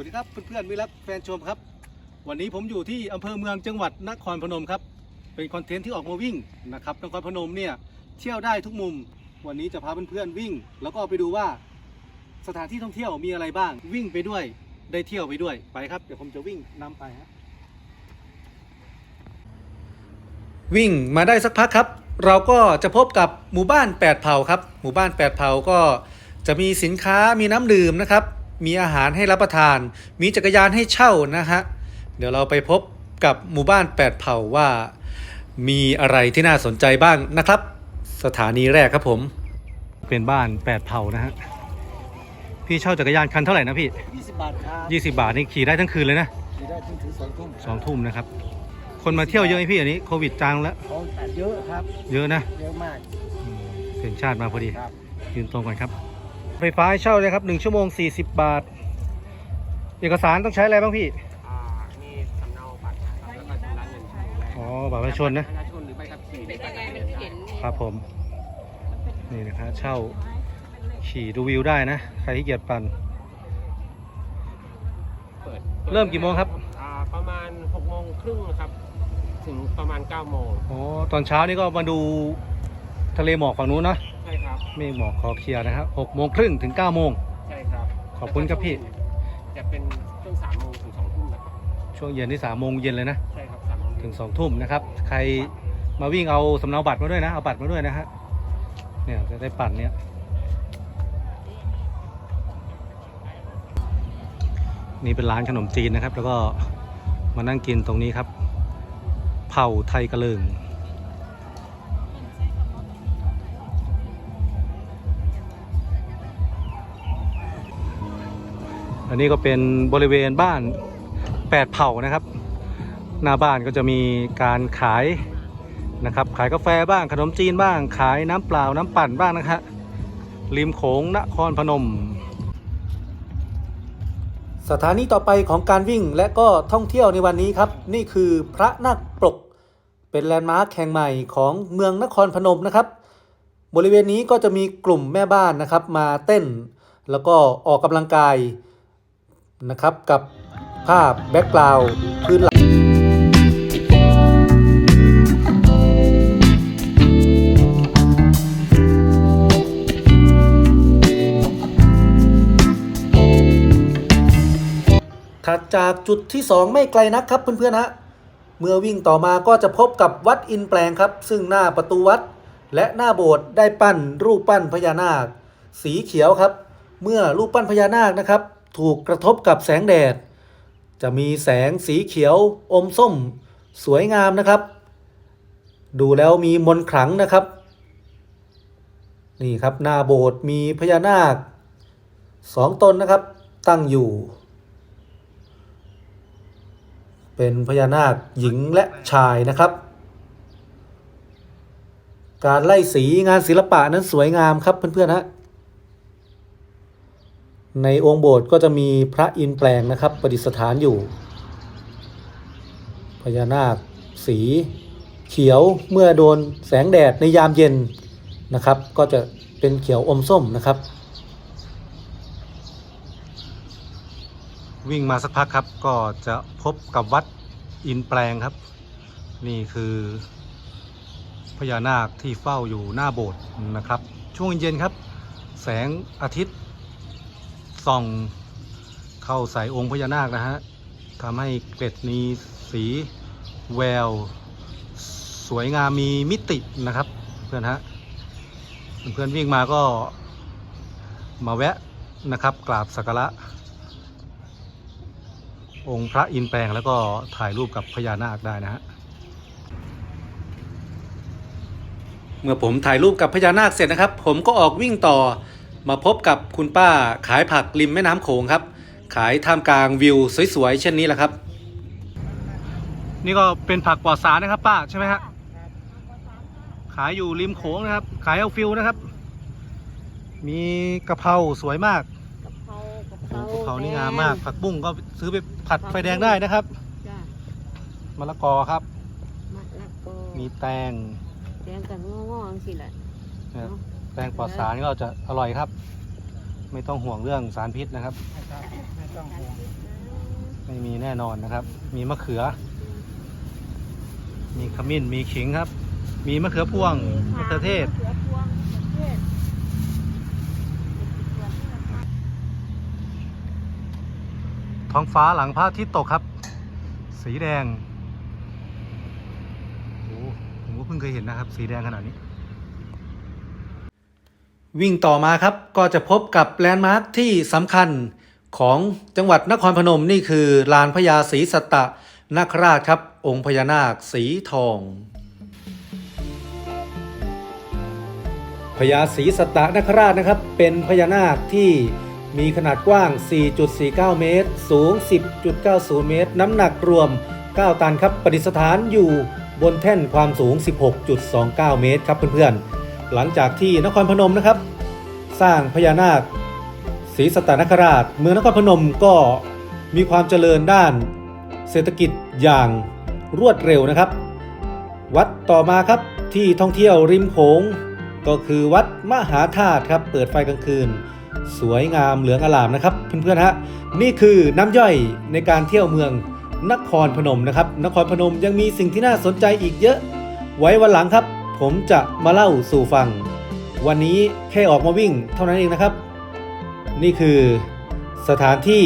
วัสดีครับเพื่อนๆมิรักแฟนชมครับ วันนี้ผมอยู่ที่อำเภอเมืองจังหวัดนครพนมครับ เป็นคอนเทนต์ที่ออกมาวิ่งนะครับนครพนมเนี่ยเที่ยวได้ทุกมุม วันนี้จะพาเพื่อนๆวิ่ง แล้วก็ไปดูว่าสถานที่ท่องเที่ยวมีอะไรบ้าง วิ่งไปด้วยได้เที่ยวไปด้วยไปครับเดี๋ยวผมจะวิ่งนำไปฮะวิ่งมาได้สักพักครับ เราก็จะพบกับหมู่บ้านแปดเผ่าครับ หมู่บ้านแปดเผาก็จะมีสินค้ามีน้ำดื่มนะครับ มีอาหารให้รับประทาน มีจักรยานให้เช่านะฮะ เดี๋ยวเราไปพบกับหมู่บ้านแปดเผ่าว่า มีอะไรที่น่าสนใจบ้างนะครับ สถานีแรกครับผม เป็นบ้านแปดเผ่านะฮะ พี่เช่าจักรยานคันเท่าไหร่นะพี่20 บาทครับ20บาทนี่ขี่ได้ทั้งคืนเลยนะขี่ได้ถึงถึงสองทุ่มสองทุ่มนะครับ คนมาเที่ยวเยอะไหมพี่อันนี้โควิดจางแล้วเขาเยอะครับ เยอะนะเยอะมากอืมเห็นชาติมาพอดี ครับยืนตรงก่อนครับ ไฟฟ้าให้เช่าเลยครับ1ชั่วโมง 40 บาท เอกสารต้องใช้อะไรบ้างพี่ อ่านี่สำเนาบัตรนะครับแล้วก็ชำระเงินชั่วโมงแรกอ๋อบัตรประชาชนนะประชาชนหรือใบขับขี่หรือใบขับขี่ได้ครับผม นี่นะครับเช่าขี่ดูวิวได้นะ ใครที่เกียจปั่น เปิดเริ่มกี่โมงครับ อ่าประมาณ6โมงครึ่งครับ ถึงประมาณ9โมงอ๋อตอนเช้านี่ก็มาดูทะเลหมอกฝั่งนู้นนะใช่ครับ เมฆหมอกคอเคลียร์นะครับหกโมงครึ่งถึงเก้าโมง ใช่ครับขอบคุณครับพี่ จะเป็นช่วง3โมงถึง2ทุ่มนะครับช่วงเย็นที่สามโมงเย็นเลยนะ ใช่ครับ3โมงถึงสองทุ่มนะครับ ใครมาวิ่งเอาสำเนาบัตรมาด้วยนะ เอาบัตรมาด้วยนะฮะ เนี่ยจะได้ปั่นเนี่ย นี่เป็นร้านขนมจีนนะครับ แล้วก็มานั่งกินตรงนี้ครับ เผาไทยกระเลิง อันนี้ก็เป็นบริเวณบ้านแปดเผ่านะครับ หน้าบ้านก็จะมีการขายนะครับ ขายกาแฟบ้างขนมจีนบ้าง ขายน้ำเปล่าน้ำปั่นบ้างนะครับริมโขงนครพนม สถานีต่อไปของการวิ่งและก็ท่องเที่ยวในวันนี้ครับ นี่คือพระนาคปรกเป็นแลนด์มาร์คแห่งใหม่ของเมืองนครพนมนะครับ บริเวณนี้ก็จะมีกลุ่มแม่บ้านนะครับมาเต้น แล้วก็ออกกำลังกาย นะครับกับภาพแบ็กกราวด์พื้นหลังถัดจากจุดที่ 2 ไม่ไกลนักครับเพื่อนๆฮะเมื่อวิ่งต่อมาก็จะพบกับวัดอินแปลงครับ ซึ่งหน้าประตูวัด และหน้าโบสถ์ได้ปั้นรูปปั้นพญานาค สีเขียวครับ เมื่อรูปปั้นพญานาคนะครับ ถูกกระทบกับแสงแดด จะมีแสงสีเขียวอมส้ม สวยงามนะครับ ดูแล้วมีมนขลังนะครับ นี่ครับหน้าโบสถ์มีพญานาคสองตนนะครับตั้งอยู่ เป็นพญานาคหญิงและชายนะครับ การไล่สีงานศิลปะนั้นสวยงามครับเพื่อนๆฮะ ในองค์โบสถ์ก็จะมีพระอินแปลงนะครับ ประดิษฐานอยู่ พญานาค สีเขียวเมื่อโดนแสงแดดในยามเย็นนะครับ ก็จะเป็นเขียวอมส้มนะครับ วิ่งมาสักพักครับก็จะพบกับวัดอินแปลงครับ นี่คือพญานาคที่เฝ้าอยู่หน้าโบสถ์นะครับ ช่วงเย็นครับ แสงอาทิตย์ ส่องเข้าใส่องค์พญานาคนะฮะทำให้เกล็ดมีสีแวว สวยงามมีมิตินะครับ เพื่อนฮะเพื่อนวิ่งมาก็มาแวะนะครับ กราบสักการะองค์พระอินแปลงแล้วก็ถ่ายรูปกับพญานาคได้นะฮะเมื่อผมถ่ายรูปกับพญานาคเสร็จนะครับ ผมก็ออกวิ่งต่อ มาพบกับคุณป้าขายผักริมแม่น้ำโขงครับ ขายท่ามกลางวิวสวยๆ เช่นนี้แหละครับ นี่ก็เป็นผักปลอดสารนะครับป้าใช่ไหมฮะขายอยู่ริมโขงนะครับ ขายเอาฟิลนะครับ มีกะเพราสวยมากกะเพรากะเพโอ้ราโหกะเพรานี่งามมากแดผักบุ้งก็ซื้อไปผัดไฟแดงได้นะครับจ้ะมะละกอครับ มะละกอมีแตงแดงกันงอๆสิแหละนะครับเนาะ แตงปลอดสารก็จะอร่อยครับ ไม่ต้องห่วงเรื่องสารพิษนะครับ ไม่ต้องห่วงไม่มีแน่นอนนะครับ มีมะเขือ มีขมิ้น มีขิงครับ มีมะเขือพวงมะเขือเทศมะเขือพวงมะเขือเทศท้องฟ้าหลังพระอาทิตย์ตกครับ สีแดง โอ้ผมก็เพิ่งเคยเห็นนะครับ สีแดงขนาดนี้ วิ่งต่อมาครับก็จะพบกับแลนด์มาร์คที่สำคัญของจังหวัดนครพนมนี่คือลานพญาศรีสัตตนาคราชครับ องค์พญานาคสีทองพญาศรีสัตตนคราชนะครับ เป็นพญานาคที่มีขนาดกว้าง 4.49 เมตร สูง 10.90 เมตร น้ำหนักรวม 9 ตันครับประดิษฐานอยู่บนแท่นความสูง 16.29 เมตรครับเพื่อนๆ หลังจากที่นครพนมนะครับ สร้างพญานาคศรีสตตนคราช เมืองนครพนมก็มีความเจริญด้านเศรษฐกิจอย่างรวดเร็วนะครับ วัดต่อมาครับที่ท่องเที่ยวริมโขงก็คือวัดมหาธาตุครับเปิดไฟกลางคืน สวยงามเหลืองอลามนะครับเพื่อนๆฮะนี่คือน้ำย่อยในการเที่ยวเมืองนครพนมนะครับ นครพนมยังมีสิ่งที่น่าสนใจอีกเยอะ ไว้วันหลังครับ ผมจะมาเล่าสู่ฟัง วันนี้แค่ออกมาวิ่งเท่านั้นเองนะครับ นี่คือสถานที่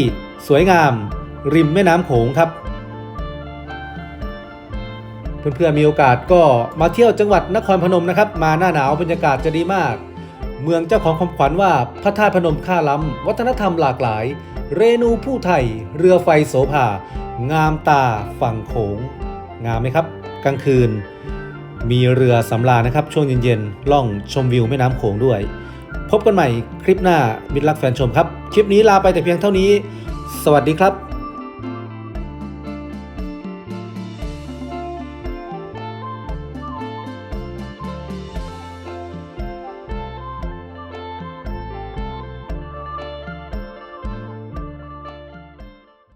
สวยงาม ริมแม่น้ำโขงครับ เพื่อนๆมีโอกาสก็มาเที่ยวจังหวัดนครพนมนะครับ มาหน้าหนาวบรรยากาศจะดีมาก เมืองเจ้าของคำขวัญว่าพระธาตุพนมค่าล้ำวัฒนธรรมหลากหลาย เรนูผู้ไทย เรือไฟโสภางามตาฝั่งโขง งามไหมครับ กลางคืน มีเรือสำราญนะครับช่วงเย็นๆล่องชมวิวแม่น้ำโขงด้วย พบกันใหม่คลิปหน้ามิตรรักแฟนชมครับ คลิปนี้ลาไปแต่เพียงเท่านี้ สวัสดีครับ